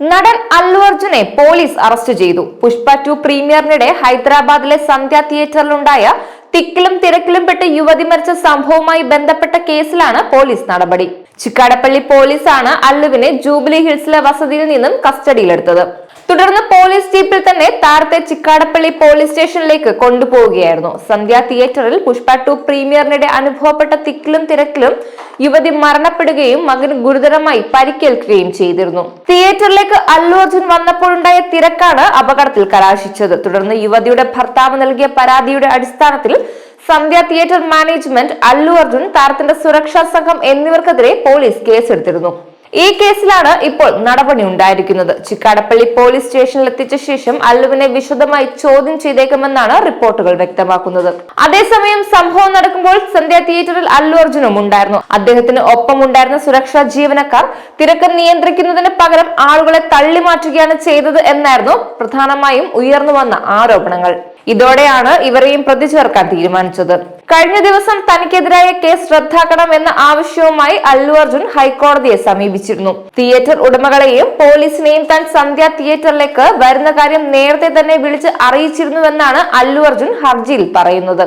നടൻ അല്ലു അർജുനെ police arrest ചെയ്തു. പുഷ്പ ടു പ്രീമിയറിനിടെ ഹൈദരാബാദിലെ സന്ധ്യ തിയേറ്ററിലുണ്ടായ തിക്കിലും തിരക്കിലും പെട്ട് യുവതി മരിച്ച സംഭവവുമായി ബന്ധപ്പെട്ട കേസിലാണ് പോലീസ് നടപടി. ചിക്കാടപ്പള്ളി പോലീസാണ് അല്ലുവിനെ ജൂബിലി ഹിൽസിലെ വസതിയിൽ നിന്നും കസ്റ്റഡിയിലെടുത്തത്. തുടർന്ന് പോലീസ് ജീപ്പിൽ തന്നെ താരത്തെ ചിക്കാടപ്പള്ളി പോലീസ് സ്റ്റേഷനിലേക്ക് കൊണ്ടുപോവുകയായിരുന്നു. സന്ധ്യ തിയേറ്ററിൽ പുഷ്പ ടു പ്രീമിയറിനിടെ അനുഭവപ്പെട്ട തിക്കിലും തിരക്കിലും യുവതി മരണപ്പെടുകയും മകന് ഗുരുതരമായി പരിക്കേൽക്കുകയും ചെയ്തിരുന്നു. തിയേറ്ററിലേക്ക് അല്ലു അർജുൻ വന്നപ്പോഴുണ്ടായ തിരക്കാണ് അപകടത്തിൽ കലാശിച്ചത്. തുടർന്ന് യുവതിയുടെ ഭർത്താവ് നൽകിയ പരാതിയുടെ അടിസ്ഥാനത്തിൽ സന്ധ്യ തിയേറ്റർ മാനേജ്മെന്റ് അല്ലു അർജുൻ താരത്തിന്റെ സുരക്ഷാ സംഘം എന്നിവർക്കെതിരെ പോലീസ് കേസെടുത്തിരുന്നു. ഈ കേസിലാണ് ഇപ്പോൾ നടപടി ഉണ്ടായിരിക്കുന്നത്. ചിക്കാടപ്പള്ളി പോലീസ് സ്റ്റേഷനിൽ എത്തിച്ച ശേഷം അല്ലുവിനെ വിശദമായി ചോദ്യം ചെയ്തേക്കുമെന്നാണ് റിപ്പോർട്ടുകൾ വ്യക്തമാക്കുന്നത്. അതേസമയം സംഭവം നടക്കുമ്പോൾ സന്ധ്യ തിയേറ്ററിൽ അല്ലു അർജുനും ഉണ്ടായിരുന്നു. അദ്ദേഹത്തിന് ഒപ്പം ഉണ്ടായിരുന്ന സുരക്ഷാ ജീവനക്കാർ തിരക്ക് നിയന്ത്രിക്കുന്നതിന് പകരം ആളുകളെ തള്ളിമാറ്റുകയാണ് ചെയ്തത് എന്നായിരുന്നു പ്രധാനമായും ഉയർന്നു വന്ന ആരോപണങ്ങൾ. ഇതോടെയാണ് ഇവരെയും പ്രതി ചേർക്കാൻ തീരുമാനിച്ചത്. കഴിഞ്ഞ ദിവസം തനിക്കെതിരായ കേസ് റദ്ദാക്കണം എന്ന ആവശ്യവുമായി അല്ലു അർജുൻ ഹൈക്കോടതിയെ സമീപിച്ചിരുന്നു. തിയേറ്റർ ഉടമകളെയും പോലീസിനെയും താൻ സന്ധ്യ തിയേറ്ററിലേക്ക് വരുന്ന കാര്യം നേരത്തെ തന്നെ വിളിച്ച് അറിയിച്ചിരുന്നുവെന്നാണ് അല്ലു അർജുൻ ഹർജിയിൽ പറയുന്നത്.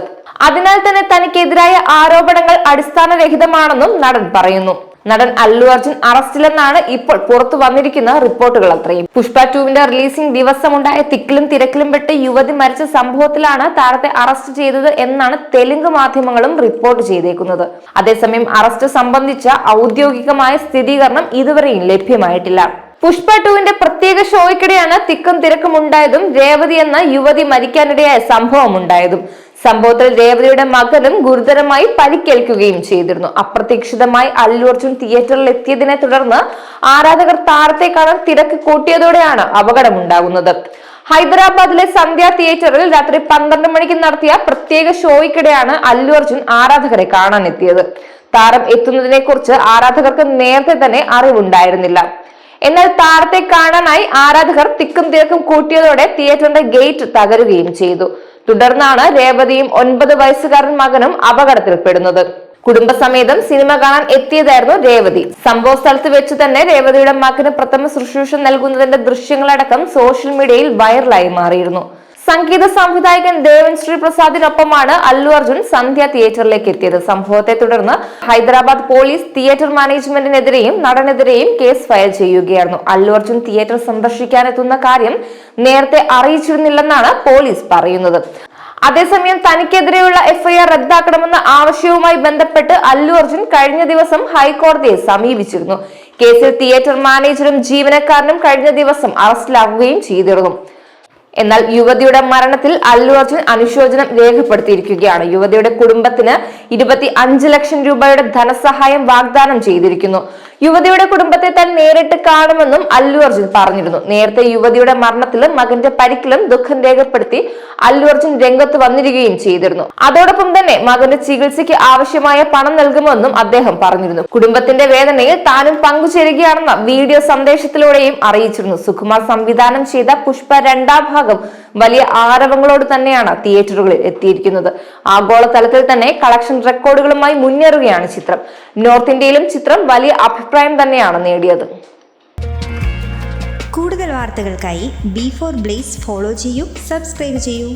അതിനാൽ തന്നെ തനിക്കെതിരായ ആരോപണങ്ങൾ അടിസ്ഥാനരഹിതമാണെന്നും നടൻ പറയുന്നു. നടൻ അല്ലു അർജുൻ അറസ്റ്റിലെന്നാണ് ഇപ്പോൾ പുറത്തു വന്നിരിക്കുന്ന റിപ്പോർട്ടുകൾ അത്രയും. പുഷ്പ ടുവിന്റെ റിലീസിംഗ് ദിവസമുണ്ടായ തിക്കിലും തിരക്കിലും പെട്ട് യുവതി മരിച്ച സംഭവത്തിലാണ് താരത്തെ അറസ്റ്റ് ചെയ്തത് എന്നാണ് തെലുങ്ക് മാധ്യമങ്ങളും റിപ്പോർട്ട് ചെയ്തേക്കുന്നത്. അതേസമയം അറസ്റ്റ് സംബന്ധിച്ച ഔദ്യോഗികമായ സ്ഥിരീകരണം ഇതുവരെയും ലഭ്യമായിട്ടില്ല. പുഷ്പ ടുവിന്റെ പ്രത്യേക ഷോയ്ക്കിടെയാണ് തിക്കും തിരക്കും ഉണ്ടായതും രേവതി എന്ന യുവതി മരിക്കാനിടയായ സംഭവം ഉണ്ടായതും സംഭവത്തിൽ രേവതിയുടെ മകനും ഗുരുതരമായി പരിക്കേൽക്കുകയും ചെയ്തിരുന്നു. അപ്രതീക്ഷിതമായി അല്ലു അർജുൻ തിയേറ്ററിൽ എത്തിയതിനെ തുടർന്ന് ആരാധകർ താരത്തെ കാണാൻ തിരക്ക് കൂട്ടിയതോടെയാണ് അപകടമുണ്ടാകുന്നത്. ഹൈദരാബാദിലെ സന്ധ്യ തിയേറ്ററിൽ രാത്രി പന്ത്രണ്ട് മണിക്ക് നടത്തിയ പ്രത്യേക ഷോയ്ക്കിടെയാണ് അല്ലു അർജുൻ ആരാധകരെ കാണാൻ എത്തിയത് താരം എത്തുന്നതിനെ കുറിച്ച് ആരാധകർക്ക് നേരത്തെ തന്നെ അറിവുണ്ടായിരുന്നില്ല. എന്നാൽ താരത്തെ കാണാനായി ആരാധകർ തിക്കും തിരക്കും കൂട്ടിയതോടെ തിയേറ്ററിന്റെ ഗേറ്റ് തകരുകയും ചെയ്തു. തുടർന്നാണ് രേവതിയും ഒൻപത് വയസ്സുകാരൻ മകനും അപകടത്തിൽപ്പെടുന്നത്. കുടുംബസമേതം സിനിമ കാണാൻ എത്തിയതായിരുന്നു രേവതി. സംഭവ സ്ഥലത്ത് വെച്ച് തന്നെ രേവതിയുടെ മകന് പ്രഥമ ശുശ്രൂഷ നൽകുന്നതിന്റെ ദൃശ്യങ്ങളടക്കം സോഷ്യൽ മീഡിയയിൽ വൈറലായി മാറിയിരുന്നു. സംഗീത സംവിധായകൻ ദേവൻ ശ്രീ പ്രസാദിനൊപ്പമാണ് അല്ലു അർജുൻ സന്ധ്യ തിയേറ്ററിലേക്ക് എത്തിയത്. സംഭവത്തെ തുടർന്ന് ഹൈദരാബാദ് പോലീസ് തിയേറ്റർ മാനേജ്മെന്റിനെതിരെയും നടനെതിരെയും കേസ് ഫയൽ ചെയ്യുകയായിരുന്നു. അല്ലു അർജുൻ തിയേറ്റർ സന്ദർശിക്കാനെത്തുന്ന കാര്യം നേരത്തെ അറിയിച്ചിരുന്നില്ലെന്നാണ് പോലീസ് പറയുന്നത്. അതേസമയം തനിക്കെതിരെയുള്ള എഫ്ഐആർ റദ്ദാക്കണമെന്ന ആവശ്യവുമായി ബന്ധപ്പെട്ട് അല്ലു അർജുൻ കഴിഞ്ഞ ദിവസം ഹൈക്കോടതിയെ സമീപിച്ചിരുന്നു. കേസിൽ തിയേറ്റർ മാനേജറും ജീവനക്കാരനും കഴിഞ്ഞ ദിവസം അറസ്റ്റിലാവുകയും ചെയ്തിരുന്നു. എന്നാൽ യുവതിയുടെ മരണത്തിൽ അല്ലു അർജുൻ അനുശോചനം രേഖപ്പെടുത്തിയിരിക്കുകയാണ്. യുവതിയുടെ കുടുംബത്തിന് ഇരുപത്തി അഞ്ച് ലക്ഷം രൂപയുടെ ധനസഹായം വാഗ്ദാനം ചെയ്തിരിക്കുന്നു. യുവതിയുടെ കുടുംബത്തെ താൻ നേരിട്ട് കാണുമെന്നും അല്ലു അർജുൻ പറഞ്ഞിരുന്നു. നേരത്തെ യുവതിയുടെ മരണത്തിലും മകന്റെ പരിക്കിലും ദുഃഖം രേഖപ്പെടുത്തി അല്ലു അർജുൻ രംഗത്ത് വന്നിരിക്കുകയും ചെയ്തിരുന്നു. അതോടൊപ്പം തന്നെ മകന്റെ ചികിത്സയ്ക്ക് ആവശ്യമായ പണം നൽകുമെന്നും അദ്ദേഹം പറഞ്ഞിരുന്നു. കുടുംബത്തിന്റെ വേദനയിൽ താനും പങ്കുചേരുകയാണെന്ന വീഡിയോ സന്ദേശത്തിലൂടെയും അറിയിച്ചിരുന്നു. സുകുമാർ സംവിധാനം ചെയ്ത പുഷ്പ രണ്ടാം ഭാഗം വലിയ ആരവങ്ങളോട് തന്നെയാണ് തിയേറ്ററുകളിൽ എത്തിയിരിക്കുന്നത്. ആഗോളതലത്തിൽ തന്നെ കളക്ഷൻ റെക്കോർഡുകളുമായി മുന്നേറുകയാണ് ചിത്രം. നോർത്ത് ഇന്ത്യയിലും ചിത്രം വലിയ അഭിപ്രായം തന്നെയാണ് നേടിയത്. കൂടുതൽ വാർത്തകൾക്കായി ബി ഫോർ ബ്ലേസ് ഫോളോ ചെയ്യൂ സബ്സ്ക്രൈബ് ചെയ്യൂ.